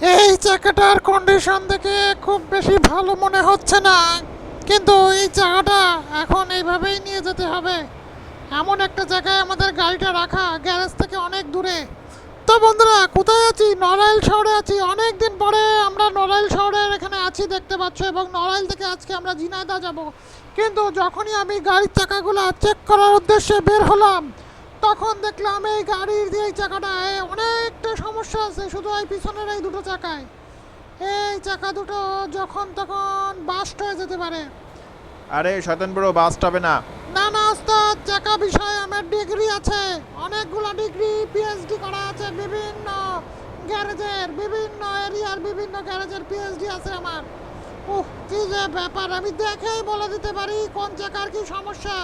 এই চাকাটার কন্ডিশন দেখে খুব বেশি ভালো মনে হচ্ছে না। কিন্তু এই চাকাটা এখন এইভাবেই নিয়ে যেতে হবে। এমন একটা জায়গায় আমাদের গাড়িটা রাখা গ্যারেজ থেকে অনেক দূরে। তো বন্ধুরা, কোথায় আছি? নড়াইল শহরে আছি। অনেক দিন পরে আমরা নড়াইল শহরের এখানে আছি, দেখতে পাচ্ছ। এবং নড়াইল থেকে আজকে আমরা ঝিনাইদা যাব। কিন্তু যখনই আমি গাড়ির চাকাগুলো চেক করার উদ্দেশ্যে বের হলাম তখন দেখলাম এই গাড়ির যে এই চাকাটায় অনেকটা সমস্যা আছে শুধু এই পিছনের এই দুটো চাকায়। এই চাকা দুটো যখন তখন বাস্ট হয়ে যেতে পারে। আরে শয়তান বড় বাস্ট হবে না। না না ওস্তাদ চাকা বিষয়ে আমার ডিগ্রি আছে। অনেকগুলো ডিগ্রি পিএইচডি করা আছে বিভিন্ন গ্যারেজের বিভিন্ন এরিয়ার বিভিন্ন গ্যারেজের পিএইচডি আছে আমার। উহ কি যে ব্যাপার আমি দেখেই বলে দিতে পারি কোন চাকার কি সমস্যা।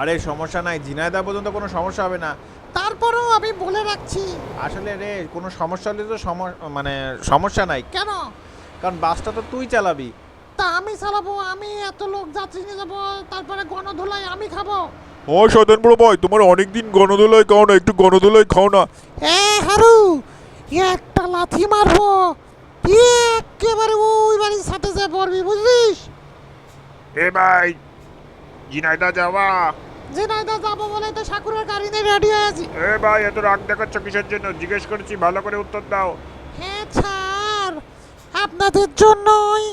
আরে সমস্যা নাই। ঝিনাইদা পর্যন্ত কোনো সমস্যা হবে না। তারপরেও আমি বলে রাখছি। আসলে রে কোনো সমস্যা হলে তো মানে সমস্যা নাই। কেন? কারণ বাসটা তো তুই চালাবি। তা আমি চালাবো আমি এত লোক যাত্রী নিয়ে যাব তারপরে গণধুলাই আমি খাব। ও শয়তান বড় ভাই তোমার অনেকদিন গণদোলাই খাও না একটু গণদোলাই খাও না। এ হারু একটা লাথি মারবো। একেবারে ওই বাড়ির সাথে যে পড়বি বুঝলিস? এ ভাই জিনাইদা যাওয়া। জিনাইদা যাব বলে তো ঠাকুরের গাড়ি নিয়ে রেডি হয়ে আছি। এ ভাই এত রাগ দেখাচ্ছ কিসের জন্য? জিজ্ঞেস করেছি ভালো করে উত্তর দাও। হ্যাঁ স্যার আপনাদের জন্যই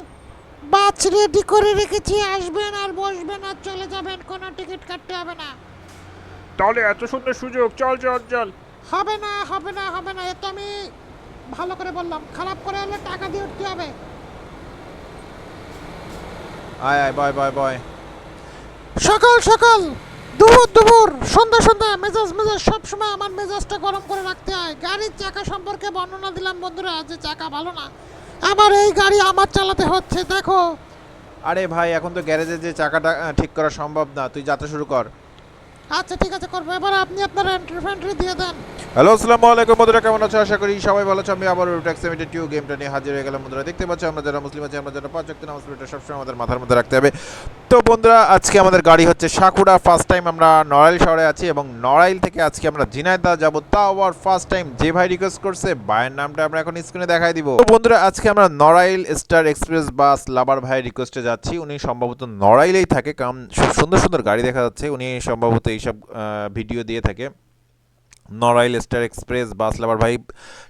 বাস রেডি করে রেখেছি আসবেন আর বসবেন আর চলে যাবেন কোনো টিকিট কাটতে হবে না। তাহলে এত সুন্দর সুযোগ চল চল চল। হবে না হবে না হবে না এ তো আমি ভালো করে বললাম খারাপ করে হলে টাকা দিয়ে উঠতে হবে। আয় আয় বয় বয় বয়। সকাল সকাল! দুপুর দুপুর সন্ধ্যা সন্ধ্যা মেজাজ মেজাজ সবসময় আমার মেজাজটা গরম করে রাখতে হয়। গাড়ির চাকা সম্পর্কে বর্ণনা দিলাম বন্ধুরা যে চাকা ভালো না। আমার এই গাড়ি আমার চালাতে হচ্ছে দেখো। আরে ভাই এখন তো গ্যারেজে যে চাকাটা ঠিক করা সম্ভব না। তুই যাত্রা শুরু কর। আচ্ছা ঠিক আছে করব। এবার আপনি আপনার এন্ট্রি ফেন্ট্রি দিয়ে দেন। হ্যালো, আসসালামু আলাইকুম বন্ধুরা, কেমন আছো? আশা করি সবাই ভালো আছো। আমি আবার ট্যাক্স সেমিটি টিউ গেমটা নিয়ে হাজির হয়ে গেলাম বন্ধুরা। দেখতে পাচ্ছ, আমরা যারা মুসলিম আছি, আমরা যারা পাঁচ ওয়াক্ত নামাজ পড়ি সবসময় আমাদের মাথার মধ্যে রাখতে হবে। তো বন্ধুরা, আজকে আমাদের গাড়ি হচ্ছে সাকুড়া। ফার্স্ট টাইম আমরা নড়াইল শহরে আছি এবং নড়াইল থেকে আজকে আমরা ঝিনাইদা যাব। তাও আবার ফার্স্ট টাইম যে ভাই রিকোয়েস্ট করছে, ভাইয়ের নামটা আমরা এখন স্ক্রিনে দেখাই দিব। তো বন্ধুরা, আজকে আমরা Narail star express bus lover ভাই রিকোয়েস্টে যাচ্ছি। উনি সম্ভবত নড়াইলেই থাকে, কারণ সুন্দর সুন্দর গাড়ি দেখা যাচ্ছে। উনি সম্ভবত এইসব ভিডিও দিয়ে থাকে। Narail star express bus lover ভাই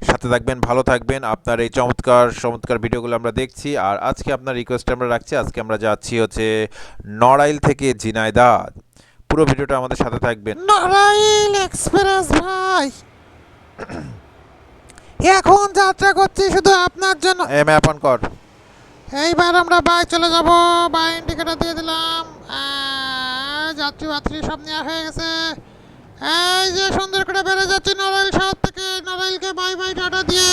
সাথে থাকবেন ভালো থাকবেন। আপনার এই চমৎকার চমৎকার ভিডিওগুলো আমরা দেখছি। আর আজকে আপনার রিকোয়েস্ট আমরা রাখছি আজকে আমরা যাচ্ছি হচ্ছে নড়াইল থেকে ঝিনাইদা। পুরো ভিডিওটা আমাদের সাথে থাকবেন। নড়াইল এক্সপ্রেস ভাই! এখন যাত্রা করছি শুধু আপনার জন্য। এ ম্যাপ অন কর। এইবার আমরা বাই চলে যাব। বাই ইন্ডিকেটার দিয়ে দিলাম। যাত্রী বাত্রী সব নেওয়া হয়ে গেছে। এই যে সুন্দর করে বেড়ে যাচ্ছি নড়াইল শহর থেকে। নড়াইলকে বাই বাই টাটা দিয়ে।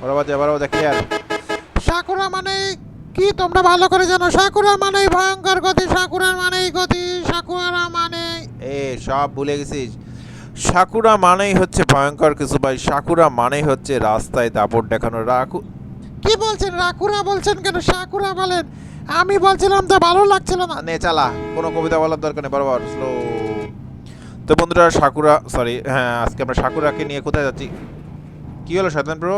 বরাবর যা বরাবর যা ক্লিয়ার সাকুরা মানে কি তোমরা ভালো করে জানো? সাকুরা মানেই ভয়ঙ্কর গতি সাকুরার মানেই গতি সাকুরা মানে এ সব ভুলে গেছিস। সাকুরা মানেই হচ্ছে ভয়ঙ্কর কিছু ভাই সাকুরা মানেই হচ্ছে রাস্তায় দাপট দেখানো। রাখু কি বলছেন? রাকুরা বলছেন কেন? সাকুরা বলেন। আমি বলছিলাম তো ভালো লাগছিল না। নে চালা কোনো কবিতা বলার দরকার নেই বরাবর স্লো তো বন্ধুরা সাকুরা সরি হ্যাঁ আজকে আমরা সাকুরাকে নিয়ে কোথায় যাচ্ছি? কি হলো শয়তান প্রো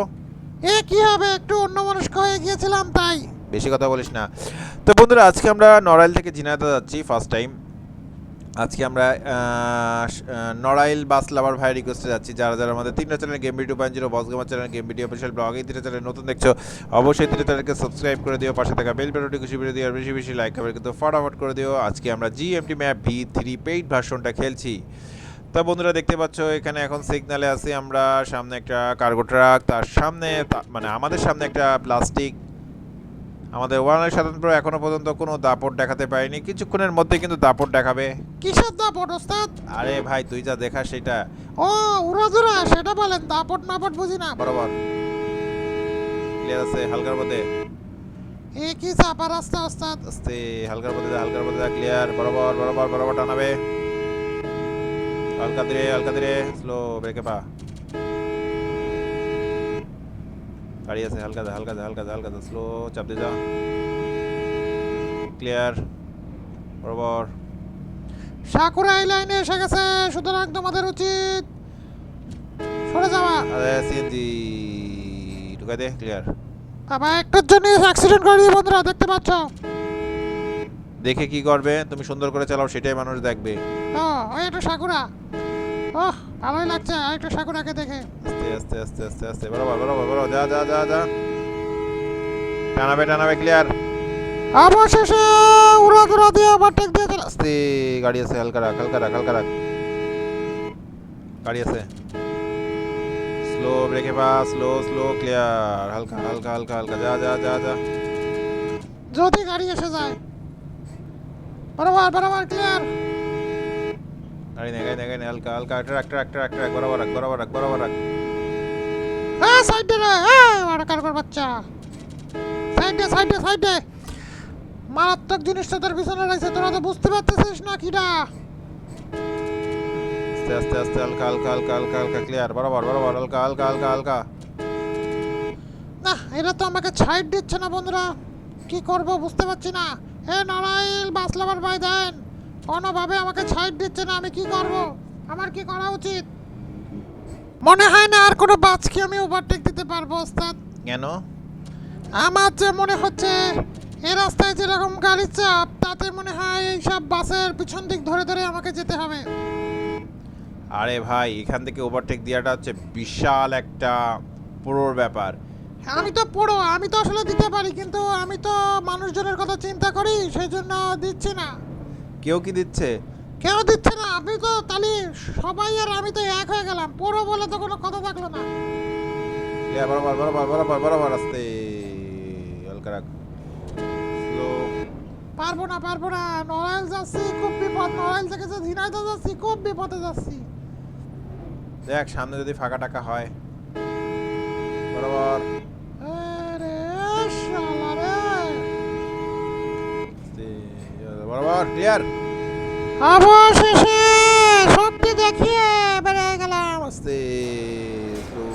এ কি হবে? একটু অন্য অন্যমনস্ক হয়ে গিয়েছিলাম তাই। বেশি কথা বলিস না। তো বন্ধুরা আজকে আমরা নড়াইল থেকে ঝিনাইদা যাচ্ছি ফার্স্ট টাইম আজকে আমরা নড়াইল বাস লাভার ভাই রিকোয়েস্টে যাচ্ছি। যারা যারা আমাদের তিনটা channel game video point zero gamer channel game video official blog এই তিনটা চ্যানেল নতুন দেখছ, অবশ্যই তিনটা চ্যানেলকে সাবস্ক্রাইব করে দিও, পাশে থাকা বেল বেলটি খুশি করে দিও, আর বেশি বেশি লাইক খাবার কিন্তু ফটাফট করে দিও। আজকে আমরা GMT map V three paid ভার্সনটা খেলছি। তা বন্ধুরা, দেখতে পাচ্ছ, এখানে এখন সিগনালে আছি আমরা। সামনে একটা কার্গো ট্রাক তার সামনে মানে আমাদের সামনে একটা প্লাস্টিক আমাদের ওয়ানের স্বাতন্ত্র এখনও পর্যন্ত কোনো দাপট দেখাতে পারিনি। কিছুক্ষণের মধ্যে কিন্তু দাপট দেখাবে। কিসের দাপট ওস্তাদ? আরে ভাই তুই যা দেখা সেটা। ও উড়াধুরা সেটা বলেন দাপট মাপট বুঝি না। বরাবর। ক্লিয়ার আছে হালকার মধ্যে। এ কি চাপা রাস্তা ওস্তাদ? আস্তে হালকার মধ্যে হালকার মধ্যে ক্লিয়ার বরাবর বরাবর বরাবর টানাবে। হালকা ধীরে হালকা ধীরে স্লো ব্রেকে পা। গাড়ি আছে হালকা যা হালকা যা হালকা যা হালকা যা স্লো চাপ দিয়ে যা। ক্লিয়ার বরাবর। সাকুরা এই লাইনে এসে গেছে সুতরাং তোমাদের উচিত সরে যাওয়া। আরে সিএনজি ঢুকাই দে ক্লিয়ার বাবা একটার জন্য অ্যাক্সিডেন্ট করে দিয়ে বন্ধুরা দেখতে পাচ্ছ? দেখে কি করবে তুমি সুন্দর করে চালাও সেটাই মানুষ দেখবে। ও ওই একটা সাকুরা। ওহ ভালোই লাগছে আর একটা সাকুরাকে দেখে। আস্তে আস্তে আস্তে আস্তে আস্তে বরাবর বরাবর বরাবর যা যা যা যা। টানাবে টানাবে ক্লিয়ার অবশেষে উড়া দুরা দিয়ে ওভারটেক দিয়ে চলে আস্তে গাড়ি আছে হালকা রাখ হালকা রাখ হালকা রাখ গাড়ি আছে। স্লো ব্রেকে পা স্লো স্লো ক্লিয়ার হালকা হালকা হালকা হালকা যা যা যা যা। যদি গাড়ি এসে যায়। বরাবর বরাবর ক্লিয়ার গাড়ি নেই গাড়ি গাড়ি নেই হালকা হালকা ট্রাক ট্রাক ট্রাক ট্রাক বরাবর রাখ বরাবর রাখ বরাবর রাখ। হ্যাঁ সাইডে রে হ্যাঁ ওটা কারবার বাচ্চা। সাইডে সাইডে সাইডে। মারাত্মক জিনিস তোদের পিছনে রয়েছে তোরা তো বুঝতে পারতেছিস না কিটা আস্তে আস্তে আস্তে হালকা হালকা হালকা হালকা হালকা ক্লিয়ার বরাবর বরাবর হালকা হালকা হালকা হালকা। না এটা তো আমাকে ছাইড দিচ্ছে না বন্ধুরা। কি করব বুঝতে পারছি না। এ নারাইল বাস লাভার ভাই দেন। কোনোভাবে আমাকে ছাইড দিচ্ছে না আমি কি করব? আমার কি করা উচিত? মনে হয় না আর কোনো বাসকে আমি ওভারটেক দিতে পারব ওস্তাদ? কেন? আমার যে মনে হচ্ছে এ রাস্তায় যেরকম গাড়ির চাপ তাতে মনে হয় এই সব বাসের পিছন দিক ধরে ধরে আমাকে যেতে হবে। আরে ভাই এখান থেকে ওভারটেক দেওয়াটা হচ্ছে বিশাল একটা পুরোর ব্যাপার। আমি তো পুরো আমি তো আসলে দিতে পারি কিন্তু আমি তো মানুষজনের কথা চিন্তা করি সেই জন্য দিচ্ছি না। কেউ কি দিচ্ছে? কেউ দিচ্ছে না আপনি তো তাহলে সবাই আর আমি তো এক হয়ে গেলাম। পুরো বলে তো কোনো কথা থাকল না। বরাবর বরাবর বরাবর বরাবর আস্তে। হালকা রাখ স্লো পারব না পারব না। নড়াইল যাচ্ছি খুব বিপদ। নড়াইল থেকে যে ঝিনাইদহ যাচ্ছি খুব বিপদে যাচ্ছি। দেখ সামনে যদি ফাঁকা টাকা হয়। বরাবর। বরাবর ক্লিয়ার অবশেষে শক্তি দেখিয়ে বেরিয়ে গেলাম। আস্তে slow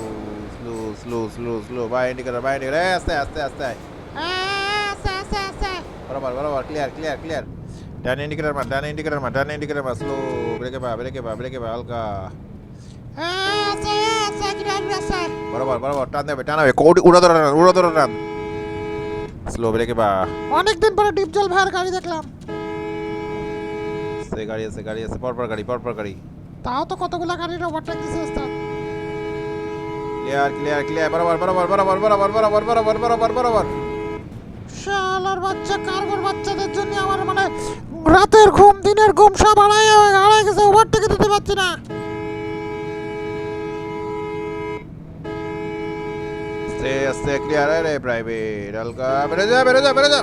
slow slow slow slow by indicator by indicator আস্তে আস্তে আস্তে আস্তে আস্তে আস্তে। বরাবর বরাবর ক্লিয়ার ক্লিয়ার ক্লিয়ার ডান ইন্ডিকেটর মার ডান ইন্ডিকেটর মার ডান ইন্ডিকেটর মার স্লো ব্রেকে পা ব্রেকে পা ব্রেকে পা হালকা। বরাবর বরাবর টান দেবে টানাবে কোড উড়া ধরা টান উড়া ধরা টান। স্লো ব্রেকে পা অনেকদিন পরে ডিপ জল ভাইয়ের গাড়ি দেখলাম। সে গাড়ি আছে গাড়ি আছে পরপর গাড়ি পরপর গাড়ি। তাও তো কতগুলো গাড়ির ওভারটেক দিছে ওস্তাদ? ক্লিয়ার ক্লিয়ার ক্লিয়ার বরাবর বরাবর বরাবর বরাবর বরাবর বরাবর বরাবর বরাবর। শালার বাচ্চা কার্গোর বাচ্চাদের জন্য আমার মানে রাতের ঘুম দিনের ঘুম সব হারাই হারাই গেছে ওভারটেকে দিতে পারছি না। আস্তে আস্তে ক্লিয়ার আরে প্রাইভেট হালকা বেরো যা বেরো যা বেরো যা।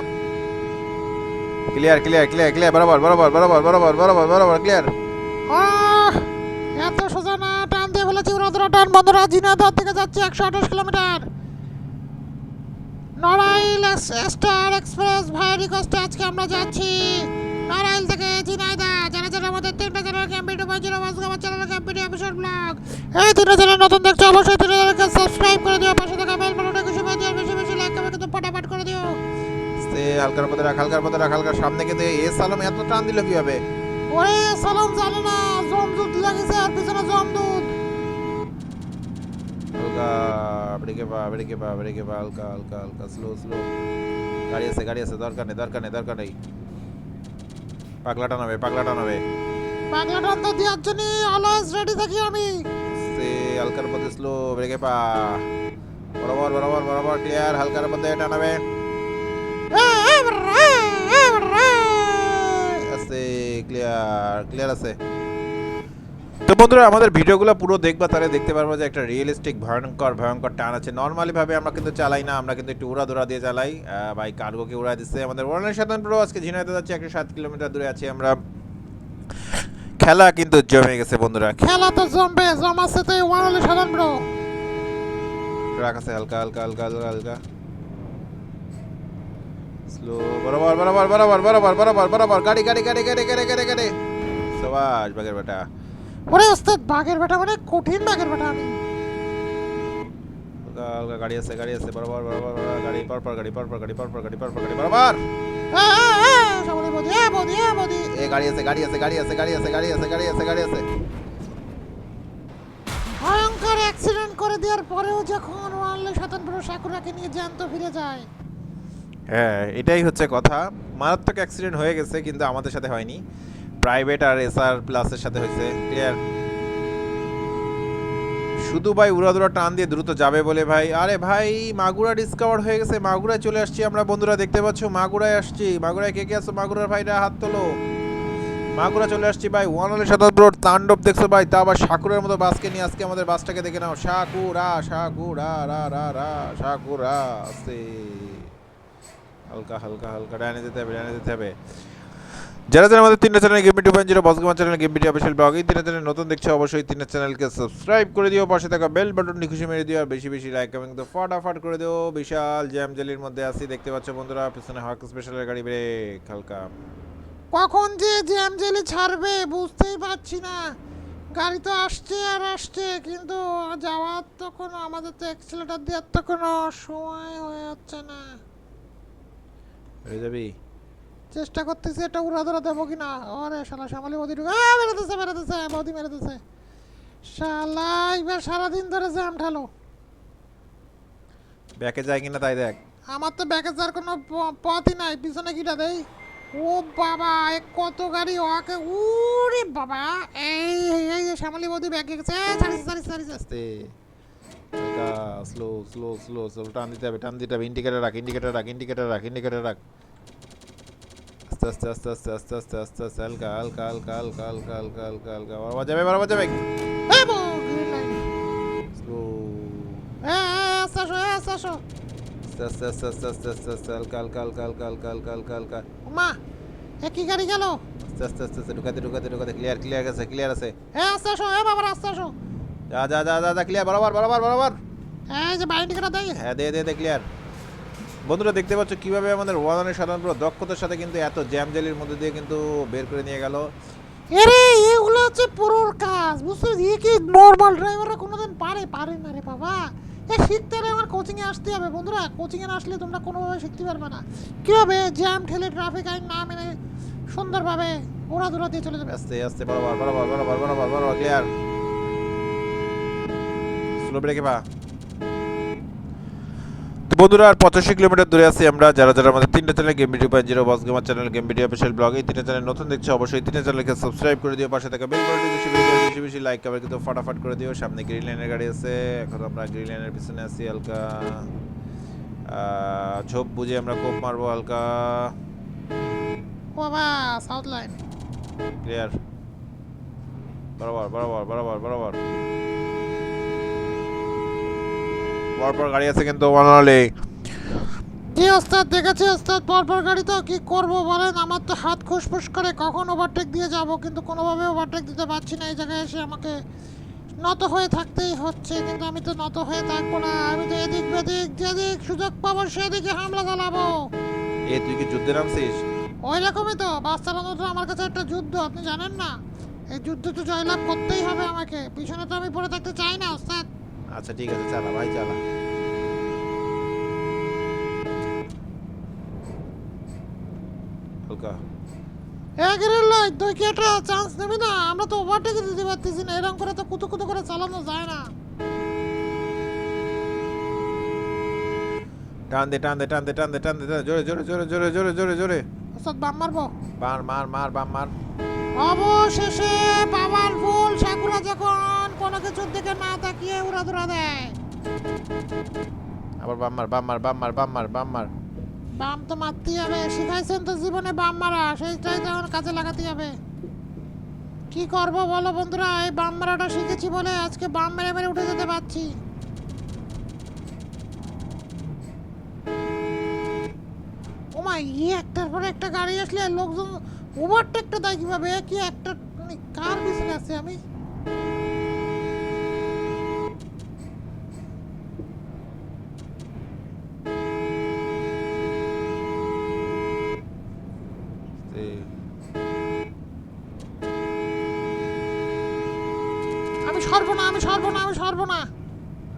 ক্লিয়ার ক্লিয়ার ক্লিয়ার ক্লিয়ার বরাবর বরাবর বরাবর বরাবর বরাবর বরাবর ক্লিয়ার এত সোজা না, টান দিয়ে ফেলেছি উড়াদুরা টান, বন্ধুরা জিনাদার থেকে যাচ্ছি একশো আঠাশ কিলোমিটার। নড়াইল স্টার এক্সপ্রেস ভাই রিকোয়েস্টে আজকে আমরা যাচ্ছি। নড়াইল থেকে ঝিনাইদা যারা যারা আমাদের তিনটা channel ক্যাম্পিটি two zero boss gamer channel ক্যাম্পিটি episode blog এই তিনটা চ্যানেল নতুন দেখছ, অবশ্যই তিনটা চ্যানেলকে সাবস্ক্রাইব করে দিও, পাশে থাকা বেল বাটনটা করে দিও বেশি বেশি লাইক কমেন্ট কিন্তু ফটাফট করে দিও। আস্তে হালকার মধ্যে রাখ হালকার মধ্যে রাখ হালকার সামনে কিন্তু এ সালাম এত টান দিল কীভাবে? ওরে সালাম জানে না জম দুধ লাগিছে আর পিছনে জমদুত হালকা ব্রেকে পা ব্রেকে পা ব্রেকে পা হালকা হালকা হালকা স্লো স্লো গাড়ি আছে গাড়ি আছে দরকার নেই দরকার নেই দরকার নেই। পাগলা টানাবে পাগলা টানাবে বাংলা টান তো দেওয়ার জন্য অলওয়েজ রেডি থাকি আমি। সে হালকার মধ্যে স্লো ব্রেকে পা। বরাবর বরাবর বরাবর ক্লিয়ার হালকার মধ্যে টানাবে। ক্লিয়ার ক্লিয়ার আছে। তো বন্ধুরা আমাদের ভিডিওগুলো পুরো দেখবা তাহলে দেখতে পারব যে একটা রিয়েলিস্টিক ভয়ঙ্কর ভয়ঙ্কর টান আছে। নর্মালি ভাবে আমরা কিন্তু চালাই না আমরা কিন্তু একটু উড়া দৌড়া দিয়ে চালাই। ভাই কার্গোকে উড়া দিচ্ছে। আমাদের ওয়ানের সাধারণ প্রো আজকে ঝিনাইতে যাচ্ছে একশো সাত কিলোমিটার দূরে আছি আমরা। খেলা কিন্তু জমে গেছে বন্ধুরা। খেলা তো জমবে জমাচ্ছে তো ওয়ান হলে সাধারণ ব্রো ট্রাক আছে হালকা হালকা হালকা হালকা হালকা। સ્લો বরাবর বরাবর বরাবর বরাবর বরাবর બરાબર গাড়ি গাড়ি ગાડી ગાડી ગાડી ગાડી ગાડી સવાજ বাগের বেটা ওরে ওস্তাদ বাগের বেটা মানে কঠিন বাগের বেটা আমি। গাড়ি আছে গাড়ি আছে বরাবর বরাবর গাড়ি পর গাড়ি পর পর গাড়ি পর পর গাড়ি পর পর গাড়ি বরাবর। হ্যাঁ হ্যাঁ এ গাড়ি গাড়ি গাড়ি গাড়ি গাড়ি গাড়ি গাড়ি ভয়ঙ্কর অ্যাক্সিডেন্ট করে দেওয়ার পরেও যখন ওয়ানলে স্বতন্ত্র সাকুরাকে নিয়ে জ্যান্ত ফিরে যায়। হ্যাঁ এটাই হচ্ছে কথা। মারাত্মক অ্যাক্সিডেন্ট হয়ে গেছে, কিন্তু আমাদের সাথে হয়নি। প্রাইভেট আর এসআর প্লাসের সাথে হয়েছে। ক্লিয়ার শুধু ভাই উড়াদুরা টান দিয়ে দ্রুত যাবে বলে ভাই। আরে ভাই, মাগুরা ডিসকভার হয়ে গেছে। মাগুরায় চলে আসছি আমরা, বন্ধুরা দেখতে পাচ্ছ? মাগুরায় আসছি। মাগুরায় কে কে আছো? মাগুরার ভাইরা, হাত তোলো। মাগুরা চলে আসছি ভাই। ওয়ান ওয়ানলে শতাব্দ তাণ্ডব দেখছ ভাই? তা আবার সাকুরের মতো বাসকে নিয়ে আজকে আমাদের বাসটাকে দেখে নাও। সাকুরা সাকুরা, রা রা রা সাকুরা আস্তে হালকা হালকা হালকা, ডানে যেতে হবে, ডানে যেতে হবে। যারা যারা আমাদের তিনটা channel game two point zero, boss gamer channel game বিটি অফিসিয়াল ব্লগ এই তিনটা চ্যানেল নতুন দেখছ অবশ্যই তিনটা চ্যানেলকে সাবস্ক্রাইব করে দিও, পাশে থাকা বেল বাটনটি খুশি মেরে দিও, আর বেশি বেশি লাইক এবং তো ফটাফট করে দিও। বিশাল জ্যাম জেলির মধ্যে আছি, দেখতে পাচ্ছ বন্ধুরা, পিছনে হক স্পেশালের গাড়ি ব্রেক হালকা। কখন যে জ্যাম জেলি ছাড়বে, বুঝতেই পারছি না। গাড়ি তো আসছে আর আসছে, কিন্তু যাওয়ার তো কোনো, আমাদের তো অ্যাক্সিলেটার দেওয়ার তো কোনো সময় হয়ে যাচ্ছে না। হয়ে যাবি? চেষ্টা করতেছি এটা উড়া ধরা দেবো কিনা। ওরে শালা বদি ঢুকে মেরেতেছে মেরেতেছে বদি মেরেতেছে। শালা এবার সারাদিন ধরে জ্যাম ঠালো ব্যাকে যায় কিনা তাই দেখ। আমার তো ব্যাকে যাওয়ার কোনো পথই নাই পিছনে কিটা দেই। ও বাবা এ কত গাড়ি ওকে উরে বাবা এই এই, শ্যামলি বৌদি ব্যাগে গেছে। সারি সারি সারি আস্তে। স্লো স্লো স্লো স্লো টান দিতে হবে টান দিতে হবে ইন্ডিকেটার রাখ ইন্ডিকেটার রাখ ইন্ডিকেটার রাখ ইন্ডিকেটার রাখ আস্তে আস্তে আস্তে আস্তে আস্তে আস্তে আস্তে আস্তে হালকা হালকা হালকা হালকা হালকা হালকা হালকা হালকা বরাবর যাবে বরাবর যাবে স্লো আস্তে আসো আস্তে আসো আস্তে আস্তে আস্তে আস্তে আস্তে আস্তে হালকা হালকা হালকা হালকা হালকা হালকা হালকা হালকা মা এ কি গাড়ি গেল আস্তে আস্তে আস্তে ঢুকাতে ঢুকাতে ঢুকাতে ক্লিয়ার ক্লিয়ার আছে ক্লিয়ার আছে এ আস্তে আসো এ বাবা আস্তে আসো যা যা যা যা যা ক্লিয়ার বরাবর বরাবর বরাবর। এই যে বাইরে টিকাটা দেই হ্যাঁ দে দে দে ক্লিয়ার বন্ধুরা দেখতে পাচ্ছ কীভাবে আমাদের ওয়ানের সাধারণ দক্ষতার সাথে কিন্তু এত জ্যাম জেলির মধ্যে দিয়ে কিন্তু বের করে নিয়ে গেল। এরে এগুলো হচ্ছে পুরোর কাজ বুঝতে পারছিস এ কি নর্মাল ড্রাইভাররা কোনোদিন পারে? পারে না রে বাবা। এ শিখতে হলে আমার কোচিংয়ে আসতে হবে। বন্ধুরা কোচিংয়ে আসলে তোমরা কোনোভাবে শিখতে পারবে না। কীভাবে জ্যাম ঠেলে ট্রাফিক আইন না মেনে সুন্দরভাবে ওড়াদুরা দিয়ে চলে যাবে? আস্তে আস্তে বরাবর বরাবর বরাবর বরাবর বরাবর ক্লিয়ার স্লো ব্রেকে পা তো বন্ধুরা আর পঁচাশি কিলোমিটার দূরে আছি আমরা যারা যারা আমাদের তিনটা channel game video point zero boss gamer channel game video official blog এই তিনটা চ্যানেল নতুন দেখছ অবশ্যই তিনটা চ্যানেলকে সাবস্ক্রাইব করে দিও পাশে থাকা বেল বাটনটি বেশি বেশি বেশি বেশি লাইক কমেন্ট কিন্তু ফটাফট করে দিও সামনে গ্রিন লাইনের গাড়ি আছে এখন আমরা গ্রিন লাইনের পিছনে আছি হালকা ঝোপ বুঝে আমরা কোপ মারবো হালকা। বাবা সাউথ লাইন ক্লিয়ার বরাবর বরাবর বরাবর বরাবর। পরপর গাড়ি আছে কিন্তু ওয়ানলি কি ওস্তাদ দেখেছি ওস্তাদ পরপর গাড়ি তো কি করব বলেন? আমার তো হাত খুসফুস করে কখন ওভারটেক দিয়ে যাব কিন্তু কোনোভাবে ওভারটেক দিতে পারছি না এই জায়গায় এসে আমাকে নত হয়ে থাকতেই হচ্ছে কিন্তু আমি তো নত হয়ে থাকব না। আমি তো এদিক বেদিক যেদিক সুযোগ পাবো সেদিকে হামলা চালাবো। এ তুই কি যুদ্ধে নামছিস? ওই রকমই তো বাস চালানোটা আমার কাছে একটা যুদ্ধ আপনি জানেন না? এই যুদ্ধ তো জয়লাভ করতেই হবে আমাকে পিছনে তো আমি পড়ে থাকতে চাই না ওস্তাদ। আচ্ছা ঠিক আছে চালা ভাই চালা। হালকা এগেরের লাই তুই কি একটা চান্স নেবি না? আমরা তো ওভারটেকে দিতে পারতেছি না এরকম করে তো কুতু কুতু করে চালানো যায় না। টান দে টান দে টান দে টান দে টান দে জোরে জোরে জোরে জোরে জোরে জোরে জোরে। ওস্তাদ বাম মারবো? মার মার মার বাম মার। অবশেষে সাকুরা যখন কোনো কিছুর দিকে না তাকিয়ে উড়াদুরা দেয়। আবার বাম মার বাম মার বাম মার বাম তো মারতেই হবে শিখাইছেন তো জীবনে বাম মারা সেইটাই তো এখন কাজে লাগাতে হবে। কি করব বলো বন্ধুরা এই বাম মারাটা শিখেছি বলে আজকে বাম মেরে মেরে উঠে যেতে পারছি। ওমা ই একটার পরে একটা গাড়ি আসলে লোকজন ওভারটেকটা দেয় কীভাবে? কি একটা মানে কার পিছনে আছে আমি? আমি সর্বনা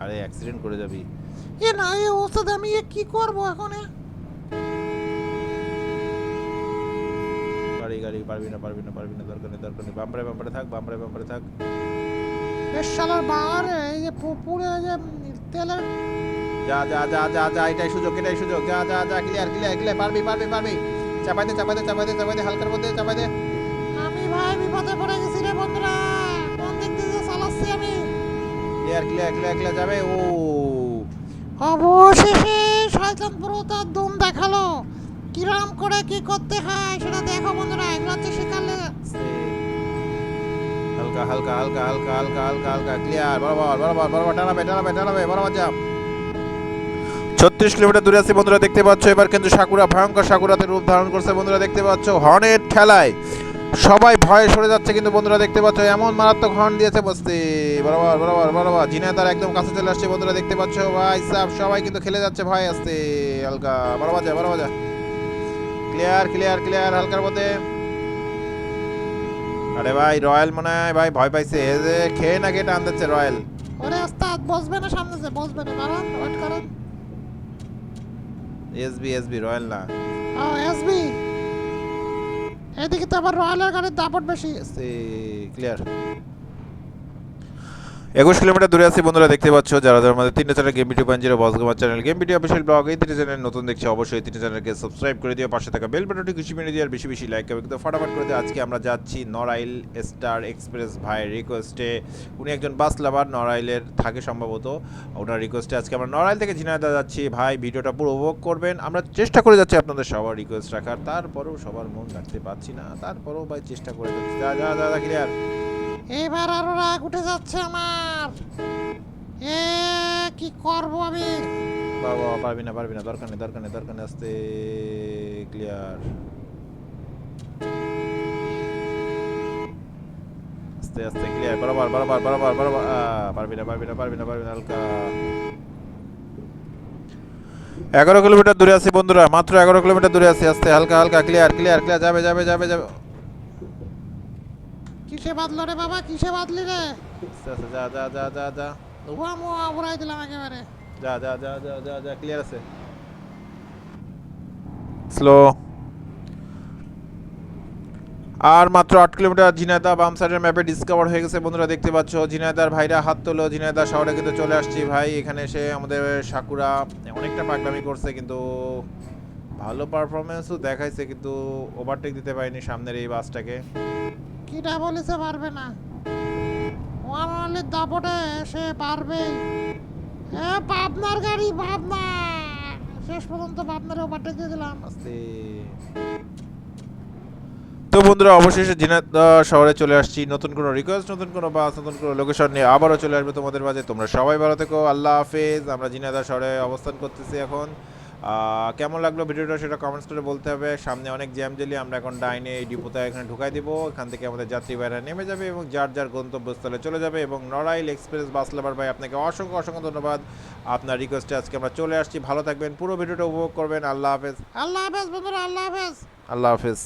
আরে অ্যাক্সিডেন্ট করে যাবি। এ না এই ওস্তাদ আমি এ কি করব এখন গাড়ি গাড়ি পারবি না পারবি না পারবি না দরকার নেই দরকার নেই। বাম্পারে বাম্পারে থাক বাম্পারে বাম্পারে থাক। শালার বাগারে এই যে যে তেলের যা যা যা যা যা এটাই সুযোগ এটাই সুযোগ। যা যা যা ক্লিয়ার ক্লিয়ার ক্লিয়ার পারবি পারবি পারবি। চাপাই দে চাপাই দে চাপাই দে চাপাই দে হালকার মধ্যে চাপাই দে। আমি ভাই বিপদে পড়ে ক্লিয়ার ক্লিয়ার ক্লিয়ার ক্লিয়ার যাবে ও। অবশেষে শয়তান পুরো তার দম দেখাল। কিরাম করে কি করতে হয় সেটা দেখো বন্ধুরা এগুলো হচ্ছে হালকা হালকা হালকা হালকা হালকা হালকা হালকা ক্লিয়ার বরাবর বরাবর বরাবর টানাবে টানাবে টানাবে বরাবর ছত্রিশ কিলোমিটার দূরে আছি বন্ধুরা দেখতে পাচ্ছ এবার কিন্তু সাকুরা ভয়ঙ্কর সাকুরাতে রূপ ধারণ করছে বন্ধুরা দেখতে পাচ্ছ হর্নের ঠেলায়। সবাই ভয়ে সরে যাচ্ছে কিন্তু বন্ধুরা দেখতে পাচ্ছ এমন মারাত্মক হর্ন দিয়েছে বসতে। বরাবর বরাবর বরাবর। জিনাদার একদম কাছে চলে আসছে বন্ধুরা দেখতে পাচ্ছ। ভাই সাহ সবাই কিন্তু খেলে যাচ্ছে ভয় আসতে হালকা বরাবর যা বরাবর যা। ক্লিয়ার ক্লিয়ার ক্লিয়ার হালকার মধ্যে আরে ভাই রয়্যাল মনে হয় ভাই ভয় পাইছে। এ যে খেয়ে না খেয়ে টান দিচ্ছে রয়্যাল। ওরে ওস্তাদ বসবে না সামনে যে বসবে না দাঁড়ান ওয়েট করেন। এসবি এসবি রয়্যাল না। ও এসবি এদিকে তো আবার রয়্যালের গাড়ির দাপট বেশি। ক্লিয়ার একুশ কিলোমিটার দূরে আছি বন্ধুরা, দেখতে পাচ্ছ যারা যারা আমাদের তিনটে channel game video point boss gamer channel game video official blog এই তিনটে চ্যানেল নতুন দেখছি অবশ্যই তিনটে চ্যানেলকে সাবস্ক্রাইব করে দিও, পাশে থাকা বেল বাটনটি খুশি মেরে দিয়ে আর বেশি বেশি লাইক করবে কিন্তু ফটাফট করে দিয়ে আজকে আমরা যাচ্ছি নরাইল স্টার এক্সপ্রেস ভাই রিকোয়েস্টে উনি একজন বাস লাভার নরাইলের থাকে সম্ভবত। ওনার রিকোয়েস্টে আজকে আমরা নরাইল থেকে ঝিনাইদা যাচ্ছি। ভাই, ভিডিওটা পুরো উপভোগ করবেন। আমরা চেষ্টা করে যাচ্ছি আপনাদের সবার রিকোয়েস্ট রাখার। তারপরেও সবার মন রাখতে পারছি না। তারপরেও ভাই চেষ্টা করে যাচ্ছি। যা যা যা ক্লিয়ার এবার আরও রাগ উঠে যাচ্ছে আমার। এ, কি করব আমি? বাবা পারবি না পারবি না, দরকার নেই দরকার নেই দরকার নেই, আস্তে ক্লিয়ার আস্তে আস্তে ক্লিয়ার বরাবর বরাবর বরাবর বরাবর পারবি না পারবি না পারবি না পারবি না, হালকা। এগারো কিলোমিটার দূরে আছি বন্ধুরা, মাত্র এগারো কিলোমিটার দূরে আছি, আস্তে, হালকা হালকা ক্লিয়ার ক্লিয়ার ক্লিয়ার যাবে যাবে যাবে যাবে। কিসে বাদলো রে বাবা? কিসে বাদলি রে? আস্তে আস্তে যা যা যা যা যা। ধোয়া মোয়া উড়াই দিলাম একেবারে। যা যা যা যা যা যা ক্লিয়ার আছে। স্লো আর মাত্র আট কিলোমিটার ঝিনাইদা বাম সাইডের ম্যাপে ডিসকভার হয়ে গেছে। বন্ধুরা দেখতে পাচ্ছ ঝিনাইদার ভাইরা হাত তোলো। ঝিনাইদা শহরে কিন্তু চলে আসছি ভাই। এখানে এসে আমাদের সাকুরা অনেকটা পাগলামি করছে কিন্তু ভালো পারফরমেন্সও দেখাইছে কিন্তু ওভারটেক দিতে পারিনি সামনের এই বাসটাকে। কিটা বলেছে পারবে না। দাপটে সে পারবে পাবনার গাড়ি, পাবনা! শেষ পর্যন্ত পাবনারে তো বন্ধুরা, অবশেষে ঝিনাইদহ শহরে চলে আসছি। নতুন কোনো রিকোয়েস্ট নতুন কোনো বাস নতুন কোনো লোকেশন নিয়ে আবারও চলে আসবে তোমাদের মাঝে। তোমরা সবাই ভালো থেকো, আল্লাহ হাফেজ। আমরা ঝিনাইদহ শহরে অবস্থান করতেছি এখন। কেমন লাগল ভিডিওটা সেটা কমেন্টস করে বলতে হবে। সামনে অনেক জ্যাম জেলি আমরা এখন ডাইনে এই ডিপোতে এখানে ঢুকাই দেবো। এখান থেকে আমাদের যাত্রীবাহীরা নেমে যাবে এবং যার যার গন্তব্যস্থলে চলে যাবে এবং নড়াইল এক্সপ্রেস বাস লাভার ভাই আপনাকে অসংখ্য অসংখ্য ধন্যবাদ। আপনার রিকোয়েস্টে আজকে আমরা চলে আসছি। ভালো থাকবেন পুরো ভিডিওটা উপভোগ করবেন। আল্লাহ হাফেজ। আল্লাহ হাফেজ বন্ধুরা আল্লাহ হাফেজ। আল্লাহ হাফেজ।